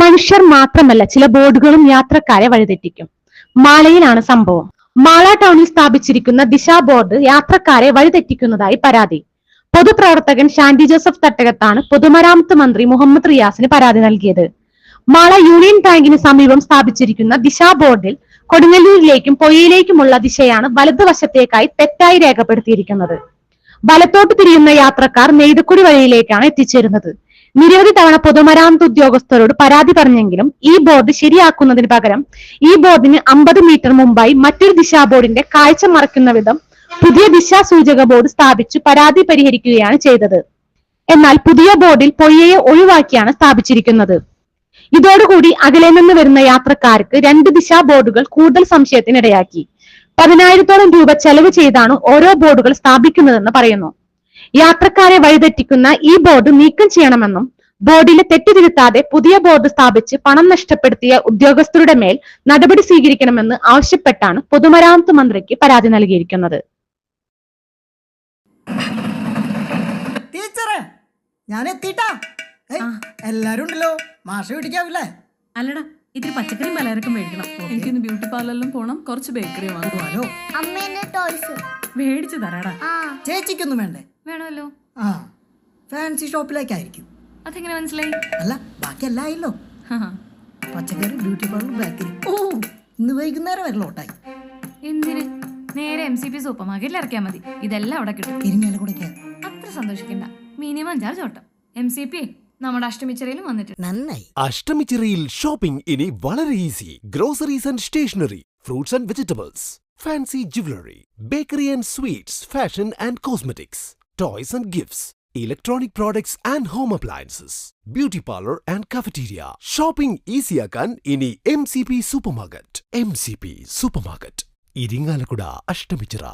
മനുഷ്യർ മാത്രമല്ല ചില ബോർഡുകളും യാത്രക്കാരെ വഴിതെറ്റിക്കും. മാളയിലാണ് സംഭവം. മാള ടൗണിൽ സ്ഥാപിച്ചിരിക്കുന്ന ദിശ ബോർഡ് യാത്രക്കാരെ വഴിതെറ്റിക്കുന്നതായി പരാതി. പൊതുപ്രവർത്തകൻ ഷാന്റി ജോസഫ് തട്ടകത്താണ് പൊതുമരാമത്ത് മന്ത്രി മുഹമ്മദ് റിയാസിന് പരാതി നൽകിയത്. മാള യൂണിയൻ ബാങ്കിന് സമീപം സ്ഥാപിച്ചിരിക്കുന്ന ദിശ ബോർഡിൽ കൊടുങ്ങല്ലൂരിലേക്കും പൊയ്യയിലേക്കുമുള്ള ദിശയാണ് വലതുവശത്തേക്കായി തെറ്റായി രേഖപ്പെടുത്തിയിരിക്കുന്നത്. വലത്തോട്ട് തിരിയുന്ന യാത്രക്കാർ നെയ്തക്കുടി വഴിയിലേക്കാണ് എത്തിച്ചേരുന്നത്. നിരവധി തവണ പൊതുമരാമത്ത് ഉദ്യോഗസ്ഥരോട് പരാതി പറഞ്ഞെങ്കിലും ഈ ബോർഡ് ശരിയാക്കുന്നതിന് പകരം ഈ ബോർഡിന് അമ്പത് മീറ്റർ മുമ്പായി മറ്റൊരു ദിശാ ബോർഡിന്റെ കാഴ്ച മറയ്ക്കുന്ന വിധം പുതിയ ദിശാ സൂചക ബോർഡ് സ്ഥാപിച്ചു പരാതി പരിഹരിക്കുകയാണ് ചെയ്തത്. എന്നാൽ പുതിയ ബോർഡിൽ പൊയ്യയെ ഒഴിവാക്കിയാണ് സ്ഥാപിച്ചിരിക്കുന്നത്. ഇതോടുകൂടി അകലെ നിന്ന് വരുന്ന യാത്രക്കാർക്ക് രണ്ട് ദിശാ ബോർഡുകൾ കൂടുതൽ സംശയത്തിനിടയാക്കി. പതിനായിരത്തോളം രൂപ ചെലവ് ചെയ്താണ് ഓരോ ബോർഡുകൾ സ്ഥാപിക്കുന്നതെന്ന് പറയുന്നു. യാത്രക്കാരെ വഴിതെറ്റിക്കുന്ന ഈ ബോർഡ് നീക്കം ചെയ്യണമെന്നും ബോർഡിലെ തെറ്റുതിരുത്താതെ പുതിയ ബോർഡ് സ്ഥാപിച്ച് പണം നഷ്ടപ്പെടുത്തിയ ഉദ്യോഗസ്ഥരുടെ മേൽ നടപടി സ്വീകരിക്കണമെന്ന് ആവശ്യപ്പെട്ടാണ് പൊതുമരാമത്ത് മന്ത്രിക്ക് പരാതി നൽകിയിരിക്കുന്നത്. ടീച്ചറെ ഞാൻ എത്തിട്ടാ എല്ലാരും ഉണ്ടല്ലോ. മാഷ പിടിക്കാവില്ലേ അല്ലടാ ഇത്തിരി പച്ചക്കറിയും പലചരക്കും മേടിക്കണം. എനിക്കിന്ന് ബ്യൂട്ടി പാർലറിലും പോണം. കുറച്ച് ബേക്കറി മേടിച്ചു തരാടാ. ചേച്ചിക്കൊന്നും വേണ്ടേ? വേണമല്ലോ? ആ ഫാൻസി ഷോപ്പിലേക്കായിരിക്കും അതെങ്ങനെ മനസ്സിലായി? അല്ല ബാക്കി എല്ലാം ആയില്ലോ പച്ചക്കറി ബ്യൂട്ടി പാർലർ ബേക്കറി ഓ ഇന്ന് വൈകുന്നേരം വരെ ലോട്ടായി എന്തിന്? നേരെ എം സി പി സൂപ്പർ മാർക്കറ്റിൽ ഇറക്കിയാൽ മതി. ഇതെല്ലാം അവിടെ കിട്ടും. ഇരിഞ്ഞാലക്കുടയ്ക്ക് അത്ര സന്തോഷിക്കണ്ട. മിനിമം ചാർജ് ഓട്ടം എം സി പി നമ്മുടെ അഷ്ടമിച്ചിറയിലും വന്നിട്ടുണ്ട്. നന്നായി. അഷ്ടമിച്ചിറയിൽ ഷോപ്പിംഗ് ഇനി വളരെ easy groceries and stationery fruits and vegetables fancy jewellery bakery and sweets fashion and cosmetics toys and gifts electronic products and home appliances beauty parlour and cafeteria shopping ഈസിയാക്കാൻ ഇനി M C P supermarket M C P supermarket Irinjalakuda Ashtamichira.